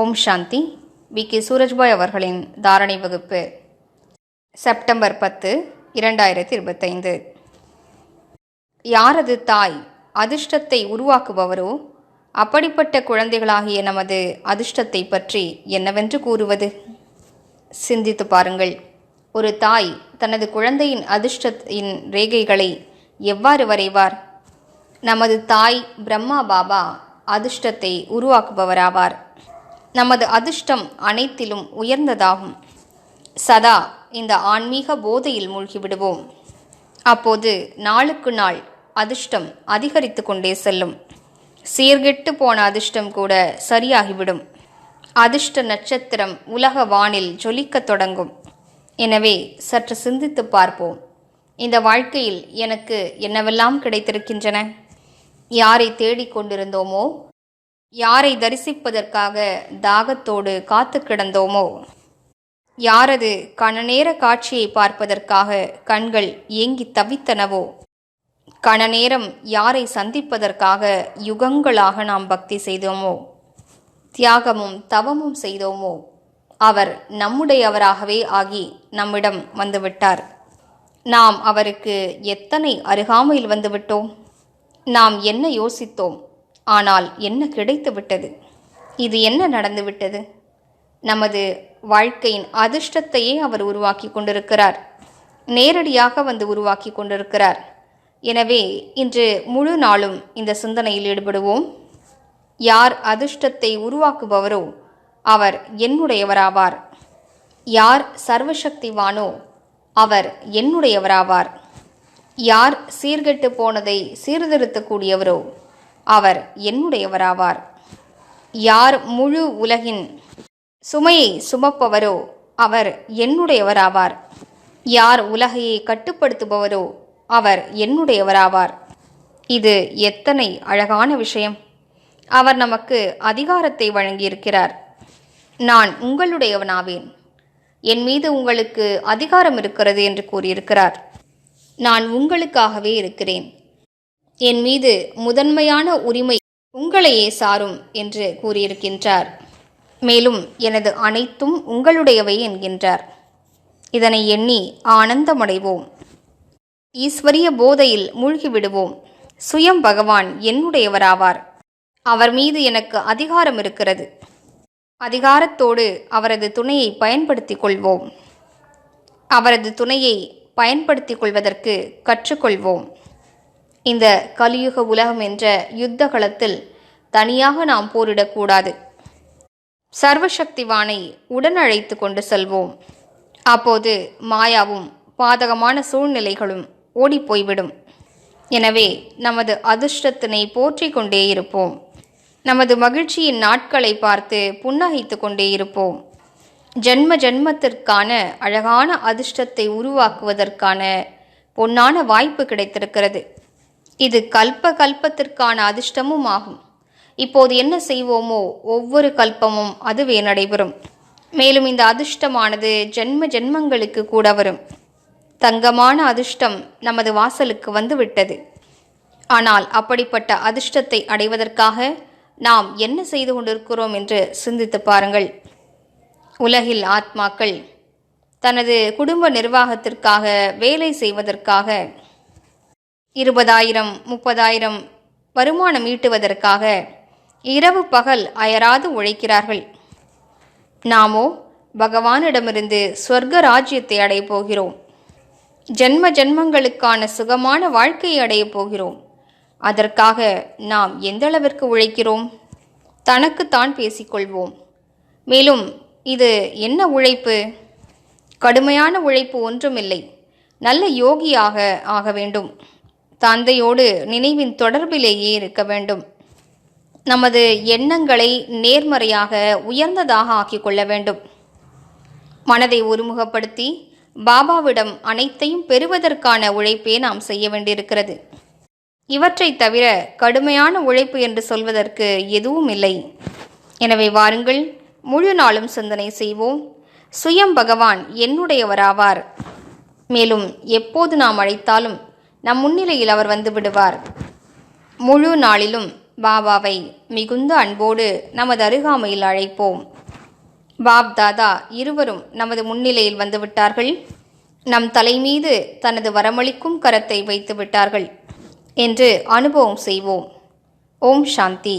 Om Shanti. We. K. Surajbhai அவர்களின் தாரணை வகுப்பு செப்டம்பர் பத்து இரண்டாயிரத்தி இருபத்தைந்து யாரது தாய் அதிர்ஷ்டத்தை உருவாக்குபவரோ அப்படிப்பட்ட குழந்தைகளாகிய நமது அதிர்ஷ்டத்தை பற்றி என்னவென்று கூறுவது? சிந்தித்து பாருங்கள். ஒரு தாய் தனது குழந்தையின் அதிர்ஷ்டத்தின் ரேகைகளை எவ்வாறு வரைவார்? நமது தாய் பிரம்மா பாபா அதிர்ஷ்டத்தை உருவாக்குபவராவார். நமது அதிர்ஷ்டம் அனைத்திலும் உயர்ந்ததாகும். சதா இந்த ஆன்மீக போதையில் மூழ்கிவிடுவோம். அப்போது நாளுக்கு நாள் அதிர்ஷ்டம் அதிகரித்து கொண்டே செல்லும். சீர்கெட்டு போன அதிர்ஷ்டம் கூட சரியாகிவிடும். அதிர்ஷ்ட நட்சத்திரம் உலக வானில் ஜொலிக்கத் தொடங்கும். எனவே சற்று சிந்தித்து பார்ப்போம். இந்த வாழ்க்கையில் எனக்கு என்னவெல்லாம் கிடைத்திருக்கின்றன? யாரை தேடிக் கொண்டிருந்தோமோ? யாரை தரிசிப்பதற்காக தாகத்தோடு காத்து கிடந்தோமோ? யாரது கணநேர காட்சியை பார்ப்பதற்காக கண்கள் ஏங்கி தவித்தனவோ? கணநேரம் யாரை சந்திப்பதற்காக யுகங்களாக நாம் பக்தி செய்தோமோ? தியாகமும் தவமும் செய்தோமோ? அவர் நம்முடையவராகவே ஆகி நம்மிடம் வந்துவிட்டார். நாம் அவருக்கு எத்தனை அருகாமையில் வந்துவிட்டோம்? நாம் என்ன யோசித்தோம்? ஆனால் என்ன கிடைத்து விட்டது இது என்ன நடந்துவிட்டது? நமது வாழ்க்கையின் அதிர்ஷ்டத்தையே அவர் உருவாக்கி கொண்டிருக்கிறார். நேரடியாக வந்து உருவாக்கி கொண்டிருக்கிறார். எனவே இன்று முழு நாளும் இந்த சிந்தனையில் ஈடுபடுவோம். யார் அதிர்ஷ்டத்தை உருவாக்குபவரோ அவர் என்னுடையவராவார். யார் சர்வசக்திவானோ அவர் என்னுடையவராவார். யார் சீர்கெட்டு போனதை சீர்திருத்தக்கூடியவரோ அவர் என்னுடையவராவார். யார் முழு உலகின் சுமையை சுமப்பவரோ அவர் என்னுடையவராவார். யார் உலகையை கட்டுப்படுத்துபவரோ அவர் என்னுடையவராவார். இது எத்தனை அழகான விஷயம். அவர் நமக்கு அதிகாரத்தை வழங்கியிருக்கிறார். நான் உங்களுடையவனாவேன். என் மீது உங்களுக்கு அதிகாரம் இருக்கிறது என்று கூறியிருக்கிறார். நான் உங்களுக்காகவே இருக்கிறேன். என் மீது முதன்மையான உரிமை உங்களையே சாரும் என்று கூறியிருக்கின்றார். மேலும் எனது அனைத்தும் உங்களுடையவை என்கின்றார். இதனை எண்ணி ஆனந்தமடைவோம். ஈஸ்வரிய போதையில் மூழ்கிவிடுவோம். சுயம் பகவான் என்னுடையவராவார். அவர் மீது எனக்கு அதிகாரம் இருக்கிறது. அதிகாரத்தோடு அவரது துணையை பயன்படுத்திக் கொள்வோம். அவரது துணையை பயன்படுத்திக் கொள்வதற்கு கற்றுக்கொள்வோம். இந்த கலியுக உலகம் என்ற யுத்த களத்தில் தனியாக நாம் போரிடக்கூடாது. சர்வசக்திவானை உடன் அழைத்து கொண்டு செல்வோம். அப்போது மாயாவும் பாதகமான சூழ்நிலைகளும் ஓடிப்போய்விடும் எனவே நமது அதிர்ஷ்டத்தினை போற்றி கொண்டே இருப்போம். நமது மகிழ்ச்சியின் நாட்களை பார்த்து புன்னகைத்து கொண்டே இருப்போம். ஜென்ம ஜென்மத்திற்கான அழகான அதிர்ஷ்டத்தை உருவாக்குவதற்கான பொன்னான வாய்ப்பு கிடைத்திருக்கிறது. இது கல்ப கல்பத்திற்கான அதிர்ஷ்டமும் ஆகும் இப்போது என்ன செய்வோமோ ஒவ்வொரு கல்பமும் அதுவே நடைபெறும். மேலும் இந்த அதிர்ஷ்டமானது ஜென்ம ஜென்மங்களுக்கு கூட வரும். தங்கமான அதிர்ஷ்டம் நமது வாசலுக்கு வந்துவிட்டது. ஆனால் அப்படிப்பட்ட அதிர்ஷ்டத்தை அடைவதற்காக நாம் என்ன செய்து கொண்டிருக்கிறோம் என்று சிந்தித்து பாருங்கள். உலகில் ஆத்மாக்கள் தனது குடும்ப நிர்வாகத்திற்காக வேலை செய்வதற்காக இருபதாயிரம் முப்பதாயிரம் வருமானம் ஈட்டுவதற்காக இரவு பகல் அயராது உழைக்கிறார்கள். நாமோ பகவானிடமிருந்து சொர்க்க ராஜ்யத்தை அடையப் போகிறோம். ஜென்ம ஜென்மங்களுக்கான சுகமான வாழ்க்கையை அடையப் போகிறோம். அதற்காக நாம் எந்த அளவிற்கு உழைக்கிறோம்? தனக்குத்தான் பேசிக்கொள்வோம் மேலும் இது என்ன உழைப்பு? கடுமையான உழைப்பு ஒன்றுமில்லை. நல்ல யோகியாக ஆக வேண்டும். தந்தையோடு நினைவின் தொடர்பிலேயே இருக்க வேண்டும். நமது எண்ணங்களை நேர்மறையாக உயர்ந்ததாக ஆக்கிக் கொள்ள வேண்டும். மனதை ஒருமுகப்படுத்தி பாபாவிடம் அனைத்தையும் பெறுவதற்கான உழைப்பே நாம் செய்ய வேண்டியிருக்கிறது. இவற்றை தவிர கடுமையான உழைப்பு என்று சொல்வதற்கு எதுவும் இல்லை. எனவே வாருங்கள் முழு நாளும் சிந்தனை செய்வோம். சுயம் பகவான் என்னுடையவராவார். மேலும் எப்போது நாம் அழைத்தாலும் நம் முன்னிலையில் அவர் வந்து விடுவார். முழு நாளிலும் பாபாவை மிகுந்த அன்போடு நமது அருகாமையில் அழைப்போம். பாப் தாதா இருவரும் நமது முன்னிலையில் வந்துவிட்டார்கள் நம் தலைமீது தனது வரமளிக்கும் கரத்தை வைத்து விட்டார்கள் என்று அனுபவம் செய்வோம். ஓம் சாந்தி.